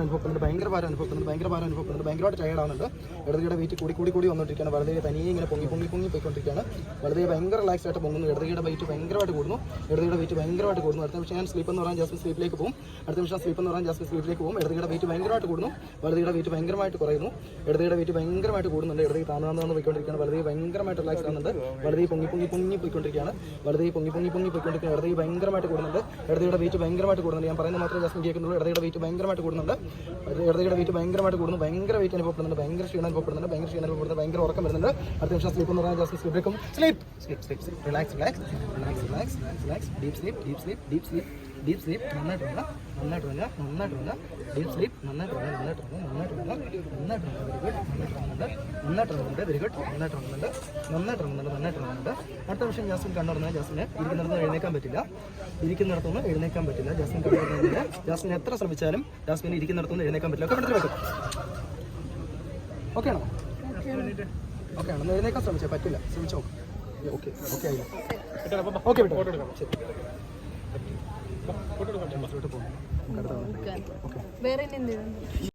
അനുഭവപ്പെടുന്നുണ്ട് ഭയങ്കര ഭാരം അനുഭവപ്പെടുന്നുണ്ട് ഭയങ്കര ഭാരം അനുഭവപ്പെടുന്നുണ്ട് ഭയങ്കരമായിട്ട് ടയർഡ് ആവുന്നുണ്ട്. ഇടതുകയുടെ വെയിറ്റ് കൂടി കൂടി കൂടി വന്നുകൊണ്ടിരിക്കുകയാണ് വളരെ തനിയെ ഇങ്ങനെ പൊങ്ങി പൊങ്ങി പൊങ്ങി പോയിക്കൊണ്ടിരിക്കുകയാണ്. വളരെ ഭയങ്കര റിലാക്സ് ആയിട്ട് പൊങ്ങുന്നു. ഇടതുകയുടെ വെയിറ്റ് ഭയങ്കരമായിട്ട് കൂടുന്നു. ഇടതുകയുടെ വെയിറ്റ് ഭയങ്കരമായിട്ട് കൂടുന്നു. അടുത്ത നിമിഷം ഞാൻ സ്ലീപ്പ് എന്ന് പറയാൻ ജസ്റ്റ് സ്ലീപ്പിലേക്ക് പോകും. അടുത്ത നിമിഷം സ്ലീപ്പ് എന്ന് പറയാൻ ജസ്റ്റ് സ്ലീപ്പിലേക്ക് പോകും. ഇടതുകയുടെ വെയിറ്റ് ഭയങ്കരമായിട്ട് കൂടുന്നു. വലതുകയുടെ വെയിറ്റ് ഭയങ്കരമായിട്ട് കുറയുന്നു. ഇടതുകയുടെ വെയിറ്റ് ഭയങ്കരമായിട്ട് കൂടുന്നുണ്ട്. ഇടതുകൈ താന്നാന്ന് പോയിക്കൊണ്ടിരിക്കുകയാണ്. വളരെ ഭയങ്കരമായിട്ട് റിലാക്സ് ആവുന്നുണ്ട്. വളരെ പൊങ്ങി പൊങ്ങി പൊങ്ങി പോയിക്കൊണ്ടിരിക്കുകയാണ്. വളരെ പൊങ്ങി പൊങ്ങി പൊങ്ങി പോയിക്കൊണ്ടിരിക്കുകയാണ്. ഇടതുകൈ ഭയങ്കരമായിട്ട് കൂടുന്നുണ്ട്. ഇടതുകയുടെ വെയിറ്റ് ഭയങ്കരമായിട്ട് കൂടുന്നുണ്ട്. ഞാൻ പറയുന്നത് മാത്രമേ ജാസ്മിൻ കേൾക്കുന്നുള്ളൂ. ഇടതുകയുടെ വെയിറ്റ് ഭയങ്കരമായിട്ട് കൂടുന്നുണ്ട്. ഇടതുകയുടെ വെയിറ്റ് ഭയങ്കരമായിട്ട് കൂടുന്നു. ഭയങ്കര വെയിറ്റ് അനുഭവപ്പെടുന്നുണ്ട്. ഭയങ്കര ക്ഷീണം അനുഭവപ്പെടുന്നുണ്ട്. ഭയങ്കര ക്ഷീണം അനുഭവപ്പെടുന്നുണ്ട്. ഭയങ്കര ഉറക്കം വരുന്നുണ്ട്. അടുത്ത നിമിഷം സ്ലീപ്പ് എന്ന് പറഞ്ഞാൽ സ്ലീപ്പിലേക്കും sleep sleep sleep sleep relax relax relax relax deep sleep deep sleep deep sleep deep sleep നന്നായിട്ട് വന്ന നന്നായിട്ട് വന്ന നന്നായിട്ട് വന്ന ഡീപ് സ്ലീപ്പ് നന്നായിട്ട് വന്ന നന്നായിട്ട് വന്ന നന്നായിട്ട് വന്ന നന്നായിട്ട് വെരി ഗുഡ് നന്നായിട്ട് വന്നിട്ടുണ്ട് നന്നായിട്ട് വന്നിട്ടുണ്ട് നന്നായിട്ട് വന്നിട്ടുണ്ട് നന്നായിട്ട് വന്നിട്ടുണ്ട് നന്നായിട്ട് വന്നിട്ടുണ്ട് അടുത്ത വർഷം ജാസ്മിൻ കണ്ടുറന്നാൽ ജാസ്മിന് ഇരിക്കുന്നിടത്ത് എഴുന്നേക്കാൻ പറ്റില്ല. ഇരിക്കുന്നിടത്തുനിന്ന് എഴുന്നേക്കാൻ പറ്റില്ല. ജാസ്മിൻ കണ്ടുറന്നാൽ ജാസ്മിൻ എത്ര ശ്രമിച്ചാലും ജാസ്മിന് ഇരിക്കുന്നിടത്തുനിന്ന് എഴുന്നേക്കാൻ പറ്റില്ല. ഒക്കെ എടുത്ത് വെക്കും ഓക്കെ ആണോ? ഓക്കെ ആണോ? എഴുന്നേക്കാൻ ശ്രമിച്ചേ പറ്റില്ല. ശ്രമിച്ചോ ഓക്കെ ഓക്കെ ആയില്ല ഓക്കെ വിട്ടോ? ശരി. വേറെ എന്ത്